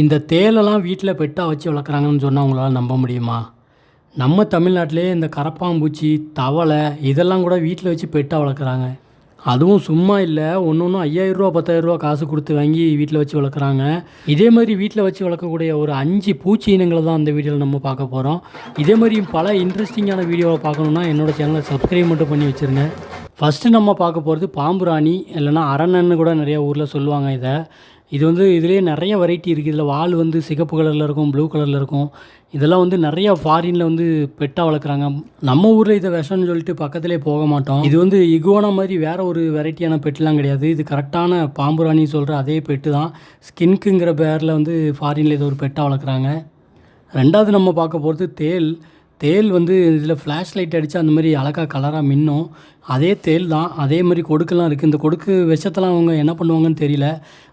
இந்த தேலெல்லாம் வீட்டில் பெட்டாக வச்சு வளர்க்குறாங்கன்னு சொன்னால் உங்களால் நம்ப முடியுமா? நம்ம தமிழ்நாட்டிலே இந்த கரப்பாம்பூச்சி தவளை இதெல்லாம் கூட வீட்டில் வச்சு பெட்டாக வளர்க்குறாங்க. அதுவும் சும்மா இல்லை ஒன்று ஒன்றும் ஐயாயிரரூவா பத்தாயிரரூவா காசு கொடுத்து வாங்கி வீட்டில் வச்சு வளர்க்குறாங்க. இதே மாதிரி வீட்டில் வச்சு வளர்க்கக்கூடிய ஒரு அஞ்சு பூச்சி இனங்களை தான் அந்த வீடியோவில் நம்ம பார்க்க போகிறோம் இதே மாதிரி பல இன்ட்ரெஸ்டிங்கான வீடியோவை பார்க்கணுன்னா என்னோட சேனலை சப்ஸ்கிரைப் மட்டும் பண்ணி வச்சுருங்க. ஃபஸ்ட்டு நம்ம பார்க்க போகிறது பாம்பு ராணி இல்லைன்னா அரணன்னு கூட நிறைய ஊரில் சொல்லுவாங்க இதை. இது வந்து இதுலேயே நிறைய வெரைட்டி இருக்குது இதில் வால் வந்து சிகப்பு கலரில் இருக்கும் ப்ளூ கலரில் இருக்கும். இதெல்லாம் வந்து நிறைய ஃபாரினில் வந்து பெட்டாக வளர்க்குறாங்க. நம்ம ஊரில் இதை விஷம்னு சொல்லிட்டு பக்கத்துலேயே போக மாட்டோம். இது வந்து இகுவானா மாதிரி வேறு ஒரு வெரைட்டியான பெட்டுலாம் கிடையாது. இது கரெக்டான பாம்புராணி சொல்கிற அதே பெட்டு தான். ஸ்கின்க்குங்கிற பேரில் வந்து ஃபாரினில் இதை ஒரு பெட்டாக வளர்க்குறாங்க. ரெண்டாவது நம்ம பார்க்க போகிறது தேல். தேல் வந்து இதில் ஃப்ளாஷ் லைட் அடித்து அந்த மாதிரி அழகாக கலராக மின்னும். அதே தேல் தான் அதே மாதிரி கொடுக்கெல்லாம் இருக்குது இந்த கொடுக்கு விஷத்தெல்லாம் அவங்க என்ன பண்ணுவாங்கன்னு தெரியல.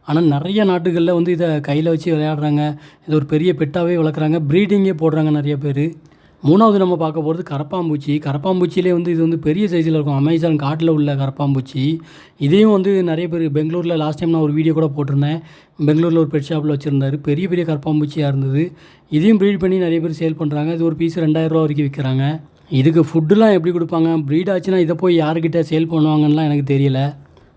ஆனால் நிறைய நாட்டுகளில் வந்து இதை கையில் வச்சு விளையாடுறாங்க. இது ஒரு பெரிய பெட்டாகவே வளர்க்குறாங்க. ப்ரீடிங்கே போடுறாங்க நிறைய பேர். மூணாவது நம்ம பார்க்க போகிறது கரப்பாம்பூச்சி. கரப்பாம்பூச்சியிலே வந்து இது வந்து பெரிய சைஸில் இருக்கும். அமேசான் காட்டில் உள்ள கரப்பாம்பூச்சி. இதையும் வந்து நிறைய பேர் பெங்களூரில் லாஸ்ட் டைம் நான் ஒரு வீடியோ கூட போட்டிருந்தேன். பெங்களூரில் ஒரு பெட் ஷாப்பில் வச்சுருந்தாரு. பெரிய பெரிய கரப்பாம்பூச்சியாக இருந்தது. இதையும் ப்ரீட் பண்ணி நிறைய பேர் சேல் பண்ணுறாங்க இது ஒரு பீஸ் ரெண்டாயிரரூவா வரைக்கும் விற்கிறாங்க. இதுக்கு ஃபுட்டுலாம் எப்படி கொடுப்பாங்க? ப்ரீட் ஆச்சுன்னா இதை போய் யாருக்கிட்ட சேல் பண்ணுவாங்கன்னுலாம் எனக்கு தெரியல.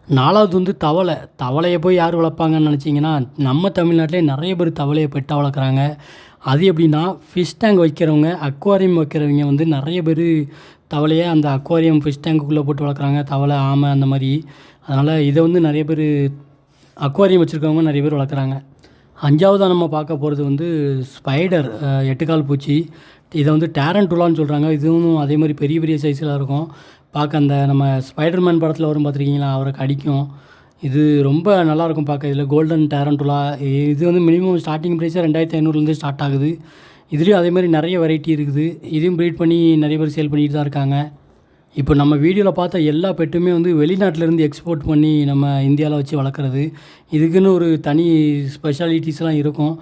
நாலாவது வந்து தவளை. தவளையை போய் யார் வளர்ப்பாங்கன்னு நினச்சிங்கன்னா நம்ம தமிழ்நாட்டிலே நிறைய பேர் தவளையை பெட்டாக வளர்க்குறாங்க. அது எப்படின்னா ஃபிஷ் டேங்க் வைக்கிறவங்க அக்வாரியம் வைக்கிறவங்க வந்து நிறைய பேர் தவளையை அந்த அக்வாரியம் ஃபிஷ் டேங்க்குள்ளே போட்டு வளர்க்குறாங்க. தவளை ஆமை அந்த மாதிரி. அதனால் இதை வந்து நிறைய பேர் அக்வாரியம் வச்சுருக்கவங்க நிறைய பேர் வளர்க்குறாங்க. அஞ்சாவதாக நம்ம பார்க்க போகிறது வந்து ஸ்பைடர் எட்டுக்கால் பூச்சி. இதை வந்து டேரண்டுலான்னு சொல்கிறாங்க இதுவும் அதே மாதிரி பெரிய பெரிய சைஸில் இருக்கும். பார்க்க அந்த நம்ம ஸ்பைடர்மேன் படத்தில் வரும் பார்த்துருக்கீங்களா? அவரை கடிக்கும் இது ரொம்ப நல்லாயிருக்கும் பார்க்க. இதில் கோல்டன் டேரண்டுலா இது வந்து மினிமம் ஸ்டார்டிங் ப்ரைஸே ரெண்டாயிரத்தி ஐநூறுலேருந்து ஸ்டார்ட் ஆகுது. இதுலேயும் அதே மாதிரி நிறைய வெரைட்டி இருக்குது. இதையும் ப்ரீட் பண்ணி நிறைய பேர் சேல் பண்ணிட்டு தான் இருக்காங்க. இப்போ நம்ம வீடியோவில் பார்த்த எல்லா பெட்டுமே வந்து வெளிநாட்டிலேருந்து எக்ஸ்போர்ட் பண்ணி நம்ம இந்தியாவில் வச்சு வளர்க்குறது. இதுக்குன்னு ஒரு தனி ஸ்பெஷாலிட்டிஸ்லாம் இருக்கும்.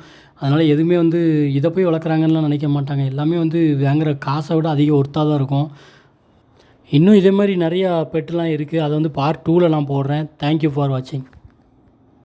அதனால் எதுவுமே வந்து இதை போய் வளர்க்குறாங்கன்னுலாம் நினைக்க மாட்டாங்க. எல்லாமே வந்து வாங்குற காசை விட அதிக ஒர்த்தாக தான் இருக்கும். இன்னும் இதே மாதிரி நிறையா பெட்டுலாம் இருக்குது. அதை வந்து பார்ட் டூவில் நான் போடுறேன். தேங்க்யூ ஃபார் வாட்சிங்